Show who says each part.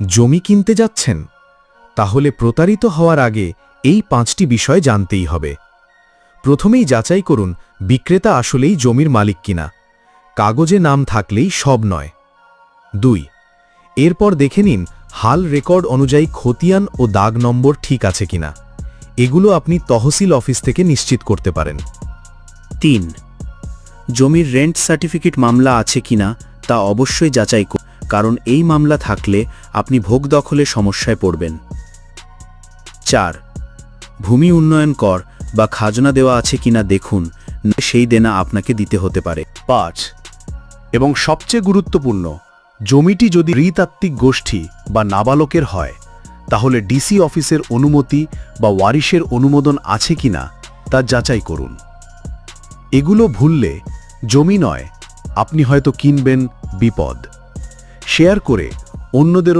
Speaker 1: জমি কিনতে যাচ্ছেন, তাহলে প্রতারিত হওয়ার আগে এই পাঁচটি বিষয় জানতেই হবে। প্রথমেই যাচাই করুন, বিক্রেতা আসলেই জমির মালিক কিনা। কাগজে নাম থাকলেই সব নয়। দুই, এরপর দেখে নিন, হাল রেকর্ড অনুযায়ী খতিয়ান ও দাগ নম্বর ঠিক আছে কিনা। এগুলো আপনি তহসিল অফিস থেকে নিশ্চিত করতে পারেন।
Speaker 2: তিন, জমির রেন্ট সার্টিফিকেট মামলা আছে কিনা তা অবশ্যই যাচাই করুন। কারণ এই মামলা থাকলে আপনি ভোগ দখলে সমস্যায় পড়বেন। চার, ভূমি উন্নয়ন কর বা খাজনা দেওয়া আছে কিনা দেখুন সেই দেনা আপনাকে দিতে হতে পারে।
Speaker 3: পাঁচ, এবং সবচেয়ে গুরুত্বপূর্ণ, জমিটি যদি নৃতাত্ত্বিক গোষ্ঠী বা নাবালকের হয়, তাহলে ডিসি অফিসের অনুমতি বা ওয়ারিশের অনুমোদন আছে কিনা তা যাচাই করুন। এগুলো ভুললে জমি নয়, আপনি হয়তো কিনবেন বিপদ। শেয়ার করে অন্যদেরও